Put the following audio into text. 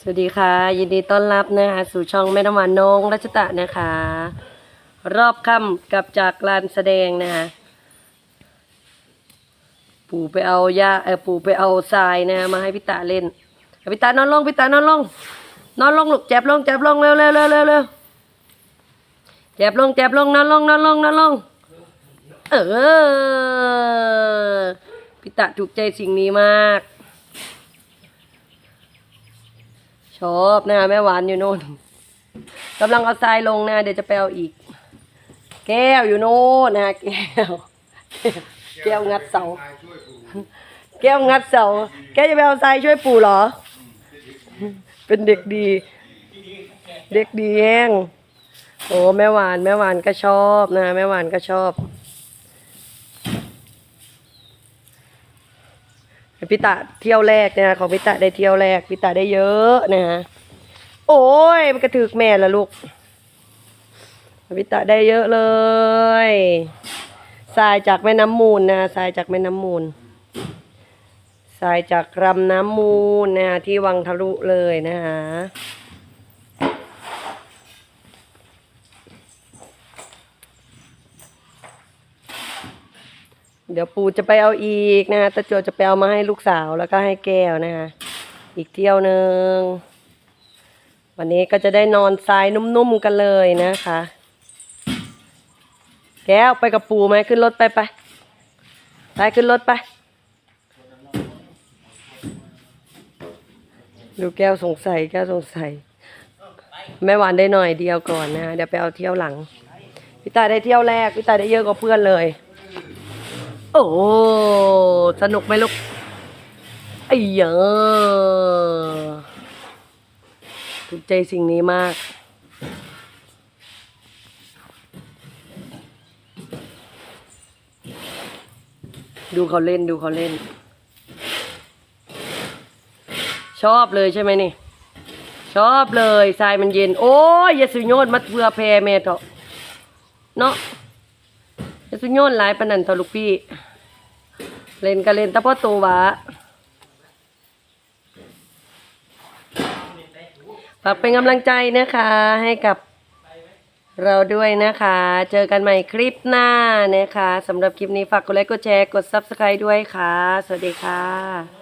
สวัสดีค่ะ ยินดีต้อนรับนะคะสู่ช่องแม่น้ำหวานน้องรัชตะนะคะ รอบค่ำกลับจากลานแสดงนะคะปู่ไปเอายาเออปู่ไปเอาทรายนะมาให้พี่ตาเล่นพี่ตานอนลงพี่ตานอนลงนอนลงลูกแจ็บลงแจ็บลงเร็วเร็วเร็วเร็วเร็วแจ็บลงแจ็บลงนอนลงนอนลงนอนลงเออพี่ตาถูกใจสิ่งนี้มาก ชอบนะคะแม่หวานอยู่โน่นกำลังเอาทรายลงนะ เดี๋ยวจะไปเอาอีก แก้วอยู่โน่นนะแก้ว แก้วงัดเสา แก้วงัดเสา แก้จะไปเอาทรายช่วยปู่เหรอ เป็นเด็กดี เด็กดีแห้งโอ้แม่หวานแม่หวานก็ชอบนะแม่หวานก็ชอบ พี่ตะเที่ยวแรกนะของพี่ตะได้เที่ยวแรกพี่ตะได้เยอะนะฮะโอ้ยมันกระถึกแม่ละลูกพี่ตะได้เยอะเลยทรายจากแม่น้ำมูลนะทรายจากแม่น้ำมูลทรายจากลำน้ำมูลนะที่วังทะลุเลยนะฮะ เดี๋ยวปู่จะไปเอาอีกนะฮะตาโจจะไปเอามาให้ลูกสาวแล้วก็ให้แก้วนะฮะอีกเที่ยวหนึ่งวันนี้ก็จะได้นอนทรายนุ่มๆกันเลยนะคะ แก้วไปกับปู่ไหมขึ้นรถไปไปไปขึ้นรถไป ดูแก้วสงสัยแก้วสงสัยแม่หวานได้หน่อยเดียวก่อนนะฮะเดี๋ยวไปเอาเที่ยวหลังพี่ตาได้เที่ยวแรกพี่ตาได้เยอะกว่าเพื่อนเลย โอ้ สนุกไหมลูกไอ้เยอะถูกใจสิ่งนี้มาก ดูเขาเล่นดูเขาเล่น ชอบเลยใช่ไหมนี่ ชอบเลยทรายมันเย็น โอ้ยยาสุโยนมาเพื่อแพรแม่เถอะเนาะ อยาสุโยนหลายปนนันทอลูกพี่ เล่นก็เล่นแต่พ่อตัววะฝากเป็นกำลังใจนะคะให้กับเราด้วยนะคะ เจอกันใหม่คลิปหน้านะคะสำหรับคลิปนี้ฝากกดไลค์กดแชร์กด Subscribe ด้วยค่ะ สวัสดีค่ะ